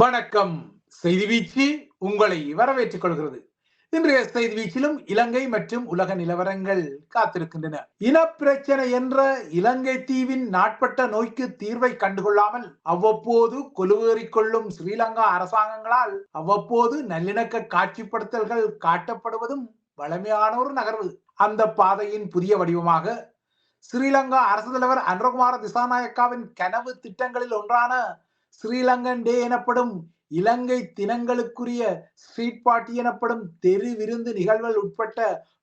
வணக்கம். செய்தி வீச்சு உங்களை வரவேற்றுக் கொள்கிறது. இன்றைய செய்தி வீச்சிலும் இலங்கை மற்றும் உலக நிலவரங்கள் காத்திருக்கின்றன. இனப்பிரச்சனை என்ற இலங்கை தீவின் நாட்பட்ட நோய்க்கு தீர்வை கண்டுகொள்ளாமல் அவ்வப்போது கொலுவேறிக் கொள்ளும் ஸ்ரீலங்கா அரசாங்கங்களால் அவ்வப்போது நல்லிணக்க காட்சிப்படுத்தல்கள் காட்டப்படுவதும் வளமையான ஒரு நகர்வு. அந்த பாதையின் புதிய வடிவமாக ஸ்ரீலங்கா அரசு தலைவர் அனுரகுமார திசாநாயக்காவின் கனவு திட்டங்களில் ஒன்றான ஸ்ரீலங்கன் டே எனப்படும் இலங்கை தினங்களுக்குரிய ஸ்ட்ரீட் பார்ட்டி எனப்படும் தெரு விருந்து நிகழ்வுகள் உட்பட்ட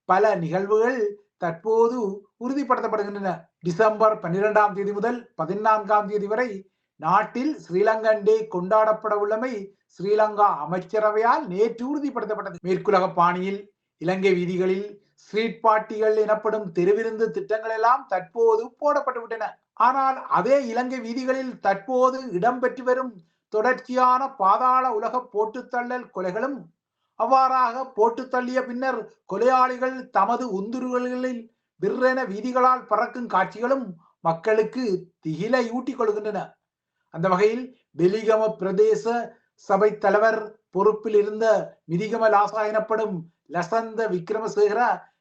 பல நிகழ்வுகள் தற்போது உறுதிப்படுத்தப்படுகின்றன. டிசம்பர் பன்னிரெண்டாம் தேதி முதல் பதினான்காம் தேதி வரை நாட்டில் ஸ்ரீலங்கன் டே கொண்டாடப்பட உள்ளமை ஸ்ரீலங்கா அமைச்சரவையால் நேற்று உறுதிப்படுத்தப்பட்டது. மேற்குலக பாணியில் இலங்கை வீதிகளில் ஸ்ட்ரீட் பார்ட்டிகள் எனப்படும் தெருவிருந்து திட்டங்கள் எல்லாம் தற்போது போடப்பட்டு விட்டன ஆனால் அதே இலங்கை வீதிகளில் தற்போது இடம்பெற்று வரும் தொடர்ச்சியான பாதாள உலக போட்டுத்தள்ளல் கொலைகளும் அவ்வாறாக போட்டு தள்ளிய பின்னர் கொலையாளிகள் தமது உந்துருகளில் விற்றென வீதிகளால் பறக்கும் காட்சிகளும் மக்களுக்கு திகிலை ஊட்டிக் கொள்கின்றன. அந்த வகையில் வெலிகம பிரதேச சபை தலைவர் பொறுப்பில் இருந்த மிதிகம லாசா எனப்படும் லசந்த விக்ரமசேகர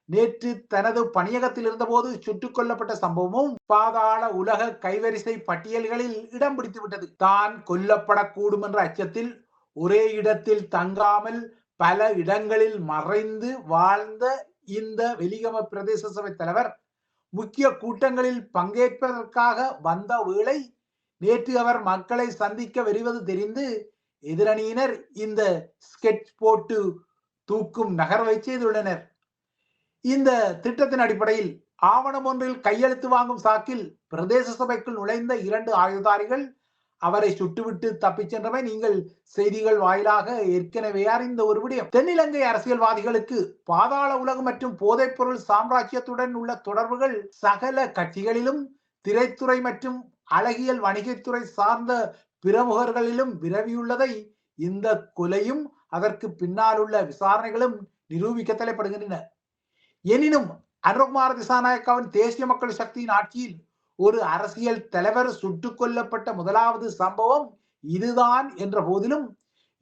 நேற்று தனது பணியகத்தில் இருந்தபோது சுட்டுக் கொல்லப்பட்ட சம்பவமும் பாதாள உலக கைவரிசை பட்டியல்களில் இடம் பிடித்துவிட்டது தான் கொல்லப்படக்கூடும் என்ற அச்சத்தில் ஒரே இடத்தில் தங்காமல் பல இடங்களில் மறைந்து வாழ்ந்த இந்த வெலிகம பிரதேச சபை தலைவர் முக்கிய கூட்டங்களில் பங்கேற்பதற்காக வந்த வேளை நேற்று அவர் மக்களை சந்திக்க வருவது தெரிந்து எதிரணியினர் இந்த ஸ்கெட்ச் போட்டு தூக்கும் நகர்வை செய்துள்ளனர். இந்த திட்டத்தின் அடிப்படையில் ஆவணம் ஒன்றில் கையெழுத்து வாங்கும் சாக்கில் பிரதேச சபைக்குள் நுழைந்த இரண்டு ஆயுதாரிகள் அவரை சுட்டுவிட்டு தப்பிச் சென்றவை நீங்கள் செய்திகள் வாயிலாக ஏற்கனவே அறிந்த ஒரு விடயம். தென்னிலங்கை அரசியல்வாதிகளுக்கு பாதாள உலகம் மற்றும் போதைப்பொருள் சாம்ராஜ்யத்துடன் உள்ள தொடர்புகள் சகல கட்சிகளிலும் திரைத்துறை மற்றும் அழகியல் வணிகத்துறை சார்ந்த பிரமுகர்களிலும் விரவியுள்ளதை இந்த கொலையும் அதற்கு பின்னால் உள்ள விசாரணைகளும் நிரூபிக்க தலைப்படுகின்றன. எனினும் அனுகுமார திசாநாயக்காவின் தேசிய மக்கள் சக்தியின் ஆட்சியில் ஒரு அரசியல் தலைவர் சுட்டுக் கொல்லப்பட்ட முதலாவது சம்பவம் இதுதான் என்ற போதிலும்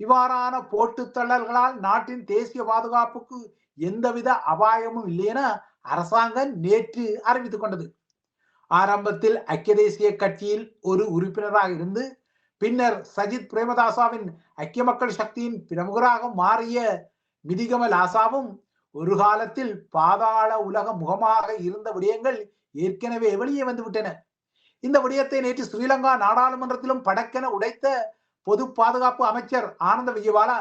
இவ்வாறான போட்டுத் தள்ளல்களால் நாட்டின் தேசிய பாதுகாப்புக்கு எந்தவித அபாயமும் இல்லை என அரசாங்கம் நேற்று அறிவித்துக் கொண்டது. ஆரம்பத்தில் ஐக்கிய தேசிய கட்சியில் ஒரு உறுப்பினராக இருந்து பின்னர் சஜித் பிரேமதாசாவின் ஐக்கிய மக்கள் சக்தியின் பிரமுகராக மாறிய மிதிகமல் ஆசாவும் ஒரு காலத்தில் பாதாள உலக முகமாக இருந்த விடயங்கள் ஏற்கனவே வெளியே வந்துவிட்டன. இந்த விடயத்தை நேற்று ஸ்ரீலங்கா நாடாளுமன்றத்திலும் படக்கென உடைத்த பொது பாதுகாப்பு அமைச்சர் ஆனந்த விஜயவாலா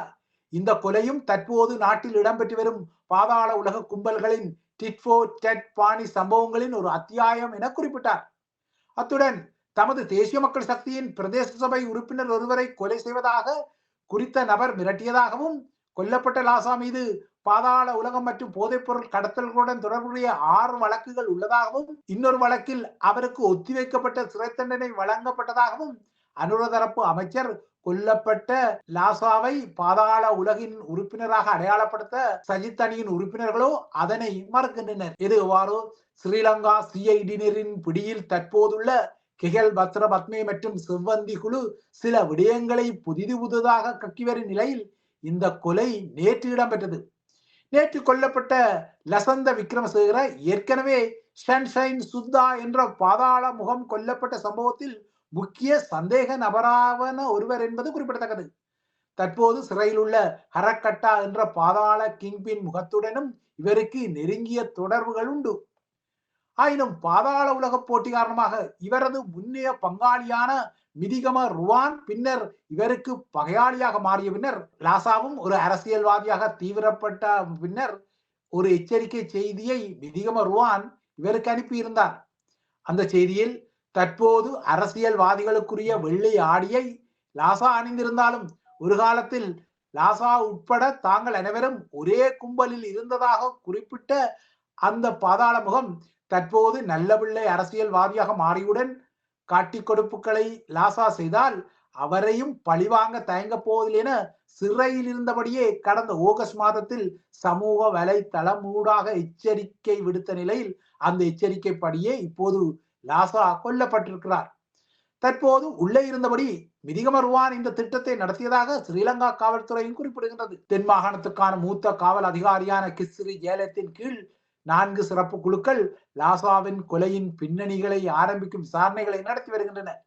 இந்த கொலையும் தற்போது நாட்டில் இடம்பெற்று வரும் பாதாள உலக கும்பல்களின் டிட்போ டெட் பாணி சம்பவங்களின் ஒரு அத்தியாயம் என குறிப்பிட்டார். அத்துடன் தமது தேசிய மக்கள் சக்தியின் பிரதேச சபை உறுப்பினர் ஒருவரை கொலை செய்வதாக குறித்த நபர் மிரட்டியதாகவும் கொல்லப்பட்ட லாசா மீது பாதாள உலகம் மற்றும் போதைப்பொருள் கடத்தல்களுடன் தொடர்புடைய ஆறு வழக்குகள் உள்ளதாகவும் இன்னொரு வழக்கில் அவருக்கு ஒத்திவைக்கப்பட்ட சிறை தண்டனை வழங்கப்பட்டதாகவும் அனுரதரப்பு அமைச்சர் கொல்லப்பட்ட லாசாவை பாதாள உலகின் உறுப்பினராக அடையாளப்படுத்த சஜித் அணியின் உறுப்பினர்களோ அதனை மறுக்கின்றனர். இது எவ்வாறு? ஸ்ரீலங்கா சிஐடியினரின் பிடியில் தற்போதுள்ள கிகல் பத்ர பத்மே மற்றும் செவ்வந்தி குழு சில விடயங்களை புதிது புதிதாக கக்கி வரும் நிலையில் இந்த கொலை நேற்று இடம்பெற்றது. நேற்று கொல்லப்பட்ட லசந்த விக்ரமசேகர ஏற்கனவே ஷன்ஷைன் சுத்தா என்ற பாதாள முகம் கொல்லப்பட்ட சம்பவத்தில் முக்கிய சந்தேக நபராவன ஒருவர் என்பது குறிப்பிடத்தக்கது. தற்போது சிறையில் உள்ள ஹரக்கட்டா என்ற பாதாள கிங்பின் முகத்துடனும் இவருக்கு நெருங்கிய தொடர்புகள் உண்டு. ஆயினும் பாதாள உலக போட்டி காரணமாக இவரது முன்னைய பங்காளியான மிதிகம ருவான் பின்னர் இவருக்கு பகையாளியாக மாறிய பின்னர் லாசாவும் ஒரு அரசியல்வாதியாக தீவிரப்பட்ட பின்னர் ஒரு எச்சரிக்கை செய்தியை மிதிகம ருவான் இவருக்கு அனுப்பியிருந்தார். அந்த செய்தியில் தற்போது அரசியல்வாதிகளுக்குரிய வெள்ளை ஆடியை லாசா அணிந்திருந்தாலும் ஒரு காலத்தில் லாசா உட்பட தாங்கள் அனைவரும் ஒரே கும்பலில் இருந்ததாக குறிப்பிட்ட அந்த பாதாள முகம் தற்போது நல்ல பிள்ளை அரசியல்வாதியாக மாறியுடன் காட்டி கொடுப்புகளை லாசா செய்தால் அவரையும் பழிவாங்க தயங்க போவதில்லை என சிறையில் இருந்தபடியே கடந்த ஆகஸ்ட் மாதத்தில் சமூக வலைத்தளம் ஊடாக எச்சரிக்கை விடுத்த நிலையில் அந்த எச்சரிக்கைப்படியே இப்போது லாசா கொல்லப்பட்டிருக்கிறார். தற்போது உள்ளே இருந்தபடி மிதிகமருவான் இந்த திட்டத்தை நடத்தியதாக ஸ்ரீலங்கா காவல்துறையும் குறிப்பிடுகின்றது. தென் மாகாணத்துக்கான மூத்த காவல் அதிகாரியான கிஸ்ரி ஜேலத்தின் கீழ் நான்கு சிறப்பு குழுக்கள் லாசாவின் கொலையின் பின்னணிகளை ஆரம்பிக்கும் விசாரணைகளை நடத்தி வருகின்றன.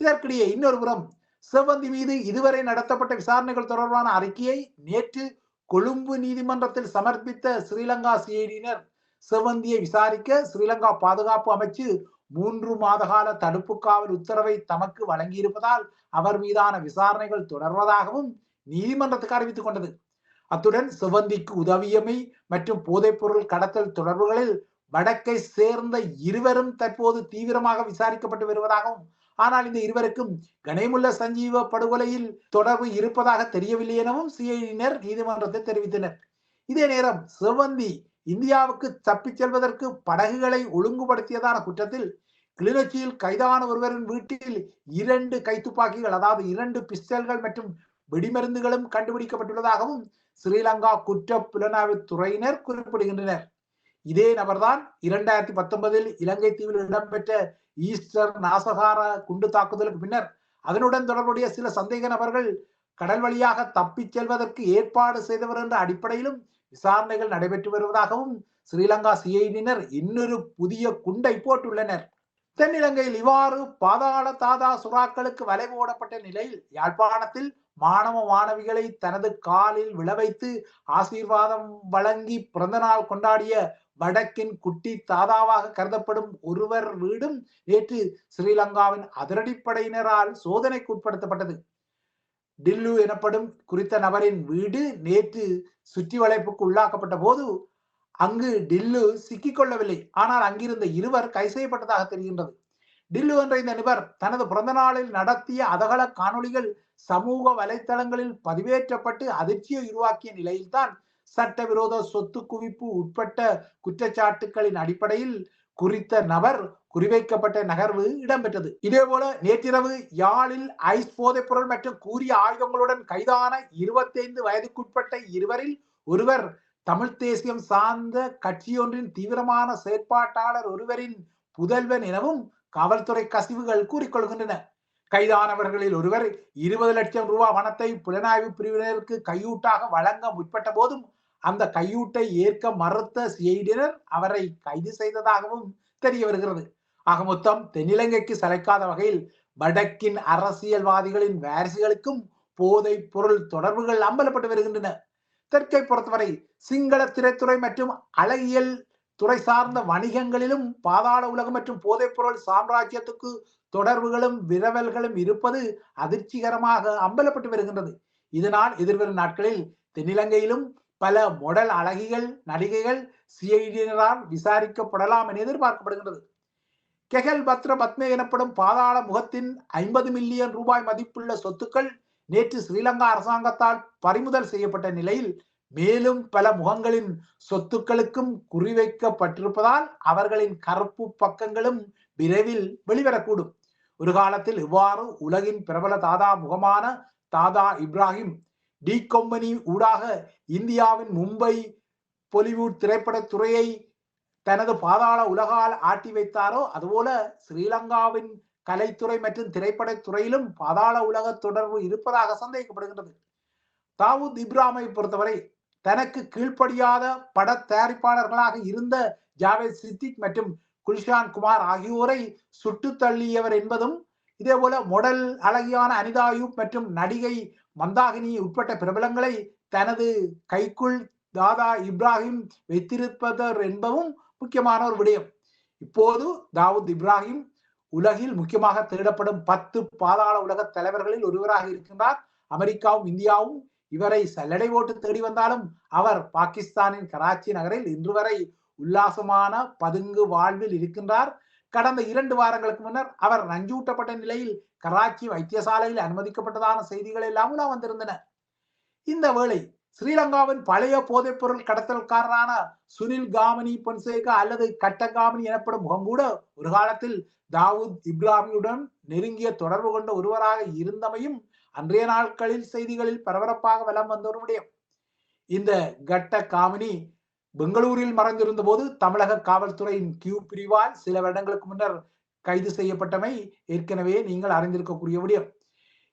இதற்கிடையே இன்னொரு புறம் செவ்வந்தி மீது இதுவரை நடத்தப்பட்ட விசாரணைகள் தொடர்பான அறிக்கையை நேற்று கொழும்பு நீதிமன்றத்தில் சமர்ப்பித்த ஸ்ரீலங்கா சிஐடியினர் செவ்வந்தியை விசாரிக்க ஸ்ரீலங்கா பாதுகாப்பு அமைச்சு மூன்று மாத கால தடுப்பு காவல் உத்தரவை தமக்கு வழங்கியிருப்பதால் அவர் மீதான விசாரணைகள் தொடர்வதாகவும் நீதிமன்றத்துக்கு அறிவித்துக் கொண்டது. அத்துடன் சிவந்திக்கு உதவியமை மற்றும் போதைப்பொருள் கடத்தல் தொடர்புகளில் வடக்கை சேர்ந்த இருவரும் தற்போது தீவிரமாக விசாரிக்கப்பட்டு வருவதாகவும் ஆனால் இந்த இருவருக்கும் கணேமுல்ல சஞ்சீவ படுகொலையில் தொடர்பு இருப்பதாக தெரியவில்லை எனவும் சிஐடியினர் நீதிமன்றத்தில் தெரிவித்தனர். இதே நேரம் சிவந்தி இந்தியாவுக்கு தப்பிச் செல்வதற்கு படகுகளை ஒழுங்குபடுத்தியதான குற்றத்தில் கிளிநொச்சியில் கைதான ஒருவரின் வீட்டில் இரண்டு கைத்துப்பாக்கிகள் அதாவது இரண்டு பிஸ்டல்கள் மற்றும் வெடிமருந்துகளும் கண்டுபிடிக்கப்பட்டுள்ளதாகவும் ஸ்ரீலங்கா குற்ற புலனாய்வு துறையினர் குறிப்பிடுகின்றனர். இதே நபர்தான் இரண்டாயிரத்தி பத்தொன்பதில் இலங்கை தீவில் இடம்பெற்ற ஈஸ்டர் நாசகார குண்டு தாக்குதலுக்கு பின்னர் அதனுடன் தொடர்புடைய சில சந்தேக நபர்கள் கடல் வழியாக தப்பிச் செல்வதற்கு ஏற்பாடு செய்தவர் என்ற அடிப்படையிலும் விசாரணைகள் நடைபெற்று வருவதாகவும் ஸ்ரீலங்கா சிஐடியினர் இன்னொரு புதிய குண்டை போட்டுள்ளனர். தென்னிலங்கையில் இவ்வாறு பாதாள தாதா சுறாக்களுக்கு வலை போடப்பட்ட நிலையில் யாழ்ப்பாணத்தில் மாணவ மாணவிகளை தனது காலில் விழவைத்து ஆசீர்வாதம் வழங்கி பிறந்தநாள் கொண்டாடிய வடக்கின் குட்டி தாதாவாக கருதப்படும் ஒருவர் வீடும் நேற்று ஸ்ரீலங்காவின் அதிரடிப்படையினரால் சோதனைக்கு உட்படுத்தப்பட்டது. டில்லு எனப்படும் குறித்த நபரின் வீடு நேற்று சுற்றி வளைப்புக்கு உள்ளாக்கப்பட்ட போது அங்கு டில்லு சிக்கிக்கொள்ளவில்லை ஆனால் அங்கிருந்த இருவர் கை செய்யப்பட்டதாக தெரிகின்றது. டில்லு என்ற இந்த நிபர் தனது பிறந்த நாளில் நடத்திய அதகல காணொளிகள் சமூக வலைத்தளங்களில் பதிவேற்றப்பட்டு அதிர்ச்சியை உருவாக்கிய நிலையில்தான் சட்டவிரோத சொத்து குவிப்பு உட்பட்ட குற்றச்சாட்டுகளின் அடிப்படையில் குறித்த நபர் குறிவைக்கப்பட்ட நகர்வு இடம்பெற்றது. இதேபோல நேற்றிரவு யாழில் ஐஸ் போதைப் பொருள் மற்றும் கூறிய ஆயுதங்களுடன் கைதான இருபத்தைந்து வயதுக்குட்பட்ட இருவரில் ஒருவர் தமிழ் தேசியம் சார்ந்த கட்சியொன்றின் தீவிரமான செயற்பாட்டாளர் ஒருவரின் புதல்வன் எனவும் காவல்துறை கசிவுகள் கூறிக்கொள்கின்றன. கைதானவர்களில் ஒருவர் இருபது லட்சம் ரூபாய் பணத்தை புலனாய்வு பிரிவினருக்கு கையூட்டாக வழங்க முற்பட்ட போதும் அந்த கையூட்டை ஏற்க மறுத்த சிஐடியினர் அவரை கைது செய்ததாகவும் தெரிய வருகிறது. ஆக மொத்தம் தென்னிலங்கைக்கு சளைக்காத வகையில் வடக்கின் அரசியல்வாதிகளின் வாரிசுகளுக்கும் போதை பொருள் தொடர்புகள் அம்பலப்பட்டு வருகின்றன. தெற்கை பொறுத்தவரை சிங்கள திரைத்துறை மற்றும் அழகியல் துறை சார்ந்த வணிகங்களிலும் பாதாள உலகம் மற்றும் போதைப் பொருள் சாம்ராஜ்யத்துக்கு தொடர்புகளும் விரவல்களும் இருப்பது அதிர்ச்சிகரமாக அம்பலப்பட்டு வருகின்றது. இதனால் எதிர்வரும் நாட்களில் தென்னிலங்கையிலும் பல மொடல் அழகிகள் நடிகைகள் சிஐடியினரால் விசாரிக்கப்படலாம் என எதிர்பார்க்கப்படுகின்றது. கெகல் பத்ர பத்மே எனப்படும் பாதாள முகத்தின் ஐம்பது மில்லியன் ரூபாய் மதிப்புள்ள சொத்துக்கள் நேற்று ஸ்ரீலங்கா அரசாங்கத்தால் பறிமுதல் செய்யப்பட்ட நிலையில் மேலும் பல முகங்களின் சொத்துக்களுக்கும் குறிவைக்கப்பட்டிருப்பதால் அவர்களின் கருப்பு பக்கங்களும் விரைவில் வெளிவரக்கூடும். ஒரு காலத்தில் இவ்வாறு உலகின் பிரபல தாதா முகமான தாதா இப்ராஹிம் டி கம்பெனி ஊடாக இந்தியாவின் மும்பை பொலிவுட் திரைப்படத் துறையை தனது பாதாள உலகால் ஆட்டி வைத்தாரோ அதுபோல ஸ்ரீலங்காவின் கலைத்துறை மற்றும் திரைப்படத் துறையிலும் பாதாள உலக தொடர்பு இருப்பதாக சந்தேகிக்கப்படுகின்றது தாவூத் இப்ராமை பொறுத்தவரை தனக்கு கீழ்ப்படியாத பட தயாரிப்பாளர்களாக இருந்த ஜாவேத் சித்திக் மற்றும் குல்ஷான் குமார் ஆகியோரை சுட்டு தள்ளியவர் என்பதும் இதே போல மொடல் அழகியான அனிதாயூப் மற்றும் நடிகை மந்தாகினி உட்பட்ட பிரபலங்களை தனது கைக்குள் தாதா இப்ராஹிம் வைத்திருப்பதர் என்பதும் முக்கியமான ஒரு விடயம். இப்போது தாவூத் இப்ராஹிம் உலகில் முக்கியமாக தேடப்படும் பத்து பாதாள உலக தலைவர்களில் ஒருவராக இருக்கின்றார். அமெரிக்காவும் இந்தியாவும் இவரை சல்லடை ஓட்டு தேடி வந்தாலும் அவர் பாகிஸ்தானின் கராச்சி நகரில் இன்று வரை உல்லாசமான பதுங்கு வாழ்வில் இருக்கின்றார். கடந்த இரண்டு வாரங்களுக்கு முன்னர் அவர் நஞ்சூட்டப்பட்ட நிலையில் கராச்சி வைத்தியசாலையில் அனுமதிக்கப்பட்டதான செய்திகள் எல்லாம் உலா வந்திருந்தன. இந்த வேளை ஸ்ரீலங்காவின் பழைய போதைப்பொருள் கடத்தல்காரரான சுனில் காமினி பொன்சேகா அல்லது கட்டகாமினி எனப்படும் முகம் கூட ஒரு காலத்தில் தாவூத் இப்ராமியுடன் நெருங்கிய தொடர்பு கொண்ட ஒருவராக இருந்தமையும் அன்றைய நாட்களில் செய்திகளில் பரபரப்பாக வலம் வந்த ஒரு விடயம் இந்த கட்ட காமினி பெங்களூரில் மறைந்திருந்த போது தமிழக காவல்துறையின் கியூ பிரிவால் சில வருடங்களுக்கு முன்னர் கைது செய்யப்பட்டமை ஏற்கனவே நீங்கள் அறிந்திருக்கக்கூடிய விடயம்.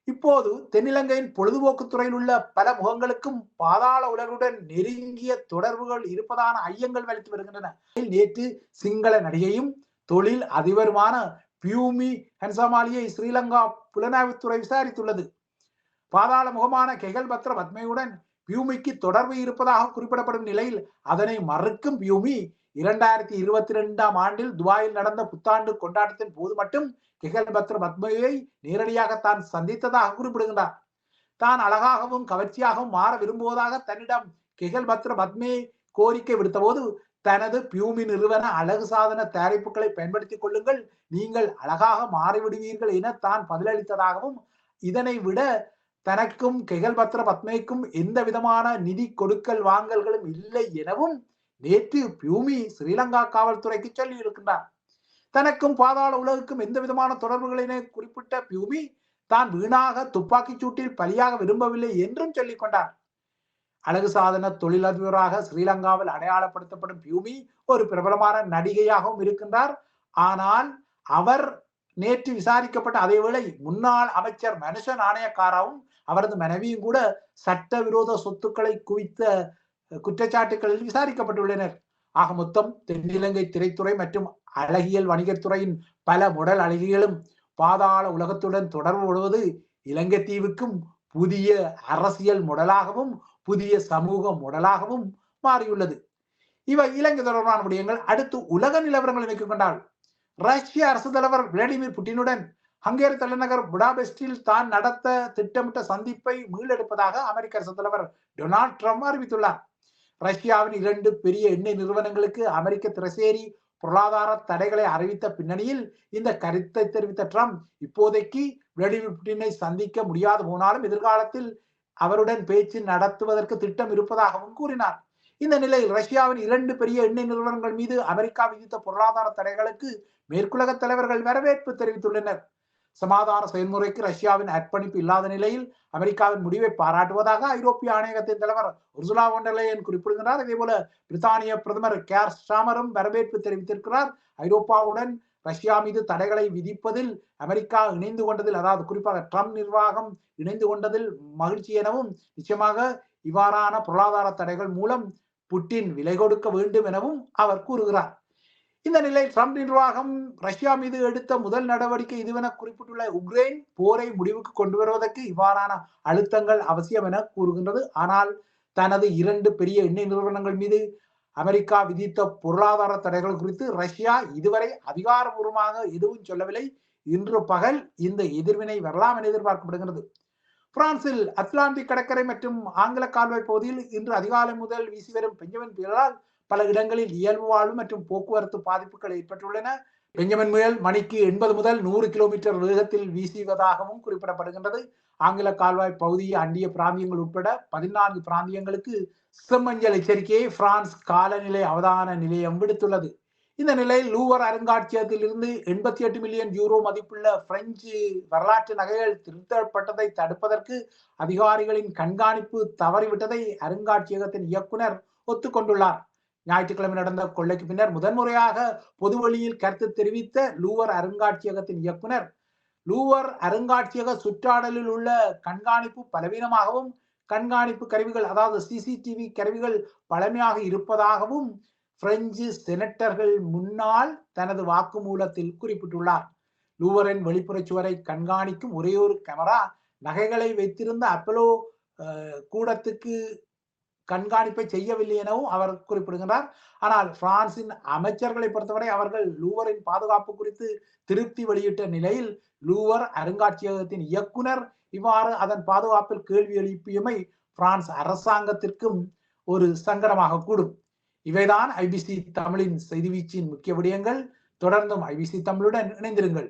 இப்போது தென்னிலங்கையின் பொழுதுபோக்கு துறையில் உள்ள பல முகங்களுக்கும் பாதாள உலகுடன் நெருங்கிய தொடர்புகள் இருப்பதான ஐயங்கள் வலித்து வருகின்றன. நேற்று சிங்கள நடிகையும் தொழில் அதிபருமான பியூமி ஹன்சாமாலியை ஸ்ரீலங்கா புலனாய்வுத்துறை விசாரித்துள்ளது. பாதாள முகமான கெகல் பத்ர பத்மையுடன் பியூமிக்கு தொடர்பு இருப்பதாக குறிப்பிடப்படும் நிலையில் அதனை மறுக்கும் பியூமி இரண்டாயிரத்தி இருபத்தி ரெண்டாம் ஆண்டில் துபாயில் நடந்த புத்தாண்டு கொண்டாட்டத்தின் போது மட்டும் கெகல் பத்ர பத்மையை நேரடியாக தான் சந்தித்ததாக குறிப்பிடுகின்றார். தான் அழகாகவும் கவர்ச்சியாகவும் மாற விரும்புவதாக தன்னிடம் கெகல் பத்ர பத்மே கோரிக்கை விடுத்தபோது தனது பியூமி நிறுவன அழகு சாதன தயாரிப்புகளை பயன்படுத்திக் கொள்ளுங்கள் நீங்கள் அழகாக மாறிவிடுவீர்கள் என தான் பதிலளித்ததாகவும் இதனை விட தனக்கும் கெகல் பத்ர எந்த விதமான நிதி கொடுக்கல் வாங்கல்களும் இல்லை எனவும் நேற்று பியூமி ஸ்ரீலங்கா காவல்துறைக்கு சொல்லி இருக்கின்றார் தனக்கும் பாதாள உலகுக்கும் எந்த விதமான தொடர்புகளினை குறிப்பிட்ட பியூமி தான் வீணாக துப்பாக்கிச் சூட்டில் பலியாக விரும்பவில்லை என்றும் சொல்லிக் கொண்டார் அழகு சாதன தொழிலதிபராக ஸ்ரீலங்காவில் அடையாளப்படுத்தப்படும் பியூமி ஒரு பிரபலமான நடிகையாகவும் இருக்கின்றார். ஆனால் அவர் நேற்று விசாரிக்கப்பட்ட அதேவேளை முன்னாள் அமைச்சர் மனுஷ நாணயக்காராவும் அவரது மனைவியும் கூட சட்டவிரோத சொத்துக்களை குவித்த குற்றச்சாட்டுகளில் விசாரிக்கப்பட்டுள்ளனர். ஆக மொத்தம் தென்னிலங்கை திரைத்துறை மற்றும் அழகியல் வணிகத்துறையின் பல முடல் அழகிகளும் பாதாள உலகத்துடன் தொடர்பு கொள்வது இலங்கை தீவுக்கும் புதிய அரசியல் முடலாகவும் புதிய சமூக முடலாகவும் மாறியுள்ளது. இவை இலங்கை தொடர்பான விடயங்கள். அடுத்து உலக நிலவரங்களை வைத்துக் கொண்டால் ரஷ்ய அரசு தலைவர் விளாடிமிர் புட்டினுடன் ஹங்கேரி தலைநகர் புடாபெஸ்டில் தான் நடத்த திட்டமிட்ட சந்திப்பை மீளெடுப்பதாக அமெரிக்க அரசு தலைவர் டொனால்ட் ட்ரம்ப் அறிவித்துள்ளார். ரஷ்யாவின் இரண்டு பெரிய எண்ணெய் நிறுவனங்களுக்கு அமெரிக்க திரசேரி பொருளாதார தடைகளை அறிவித்த பின்னணியில் இந்த கருத்தை தெரிவித்த ட்ரம்ப் இப்போதைக்கு விளாடிமிர் புட்டினை சந்திக்க முடியாது போனாலும் எதிர்காலத்தில் அவருடன் பேச்சு நடத்துவதற்கு திட்டம் இருப்பதாகவும் கூறினார். இந்த நிலையில் ரஷ்யாவின் இரண்டு பெரிய எண்ணெய் நிறுவனங்கள் மீது அமெரிக்கா விதித்த பொருளாதார தடைகளுக்கு மேற்குலக தலைவர்கள் வரவேற்பு தெரிவித்துள்ளனர். சமாதான செயல்முறைக்கு ரஷ்யாவின் அர்ப்பணிப்பு இல்லாத நிலையில் அமெரிக்காவின் முடிவை பாராட்டுவதாக ஐரோப்பிய ஆணையகத்தின் தலைவர் உர்சுலா ஒண்டர்லேயன் குறிப்பிடுகிறார் இதே போல பிரித்தானிய பிரதமர் கேர் ஸ்டாமரும் வரவேற்பு தெரிவித்திருக்கிறார். ஐரோப்பாவுடன் ரஷ்யா மீது தடைகளை விதிப்பதில் அமெரிக்கா இணைந்து கொண்டதில் அதாவது குறிப்பாக ட்ரம்ப் நிர்வாகம் இணைந்து கொண்டதில் மகிழ்ச்சி எனவும் நிச்சயமாக இவ்வாறான பொருளாதார தடைகள் மூலம் புட்டின் விலை கொடுக்க வேண்டும் எனவும் அவர் கூறுகிறார். இந்த நிலை ட்ரம்ப் நிர்வாகம் ரஷ்யா மீது எடுத்த முதல் நடவடிக்கை இதுவென குறிப்பிட்டுள்ள உக்ரைன் போரை முடிவுக்கு கொண்டு வருவதற்கு இவ்வாறான அழுத்தங்கள் அவசியம் என கூறுகின்றது. ஆனால் தனது இரண்டு பெரிய எண்ணெய் நிறுவனங்கள் மீது அமெரிக்கா விதித்த பொருளாதார தடைகள் குறித்து ரஷ்யா இதுவரை அதிகாரபூர்வமாக எதுவும் சொல்லவில்லை. இன்று பகல் இந்த எதிர்வினை வரலாம் என எதிர்பார்க்கப்படுகிறது. பிரான்சில் அட்லாண்டிக் கடற்கரை மற்றும் ஆங்கில கால்வாய் பகுதியில் இன்று அதிகாலை முதல் வீசி வரும் பெஞ்சமின் புயலால் பல இடங்களில் இயல்பு வாழ்வு மற்றும் போக்குவரத்து பாதிப்புகள் ஏற்பட்டுள்ளன. பெஞ்சமின் முயல் மணிக்கு எண்பது முதல் நூறு கிலோமீட்டர் வேகத்தில் வீசுவதாகவும் குறிப்பிடப்படுகின்றது. ஆங்கில கால்வாய் பகுதியை அண்டிய பிராந்தியங்கள் உட்பட பதினான்கு பிராந்தியங்களுக்கு செம்மஞ்சள் எச்சரிக்கையை பிரான்ஸ் காலநிலை அவதான நிலையம் விடுத்துள்ளது. இந்த நிலையில் லூவர் அருங்காட்சியகத்தில் இருந்து எண்பத்தி எட்டு மில்லியன் யூரோ மதிப்புள்ள பிரெஞ்சு வரலாற்று நகைகள் திருத்தப்பட்டதை தடுப்பதற்கு அதிகாரிகளின் கண்காணிப்பு தவறிவிட்டதை அருங்காட்சியகத்தின் இயக்குனர் ஒத்துக்கொண்டுள்ளார். ஞாயிற்றுக்கிழமை நடந்த கொள்ளைக்கு பின்னர் முதன்முறையாக பொதுவெளியில் கருத்து தெரிவித்த லூவர் அருங்காட்சியகத்தின் இயக்குனர். லூவர் அருங்காட்சியக சுற்றாடலில் உள்ள கண்காணிப்பு பலவீனமாகவும் கண்காணிப்பு கருவிகள் அதாவது சிசிடிவி கருவிகள் பழமையாக இருப்பதாகவும் பிரெஞ்சு செனட்டர்கள் முன்னால் தனது வாக்குமூலத்தில் குறிப்பிட்டுள்ளார். லூவரின் வெளிப்புற சுவரை கண்காணிக்கும் ஒரே ஒரு கேமரா நகைகளை வைத்திருந்த அப்பலோ கூடத்துக்கு கண்காணிப்பை செய்யவில்லை எனவும் அவர் குறிப்பிடுகிறார் ஆனால் பிரான்சின் அமைச்சர்களை பொறுத்தவரை அவர்கள் லூவரின் பாதுகாப்பு குறித்து திருப்தி வெளியிட்ட நிலையில் லூவர் அருங்காட்சியகத்தின் இயக்குனர் இவ்வாறு அதன் பாதுகாப்பில் கேள்வி எழுப்பியமை பிரான்ஸ் அரசாங்கத்திற்கும் ஒரு சங்கடமாக கூடும். இவைதான் ஐபிசி தமிழின் செய்தி வீச்சின் முக்கிய விடயங்கள். தொடர்ந்தும் ஐபிசி தமிழுடன் இணைந்திருங்கள்.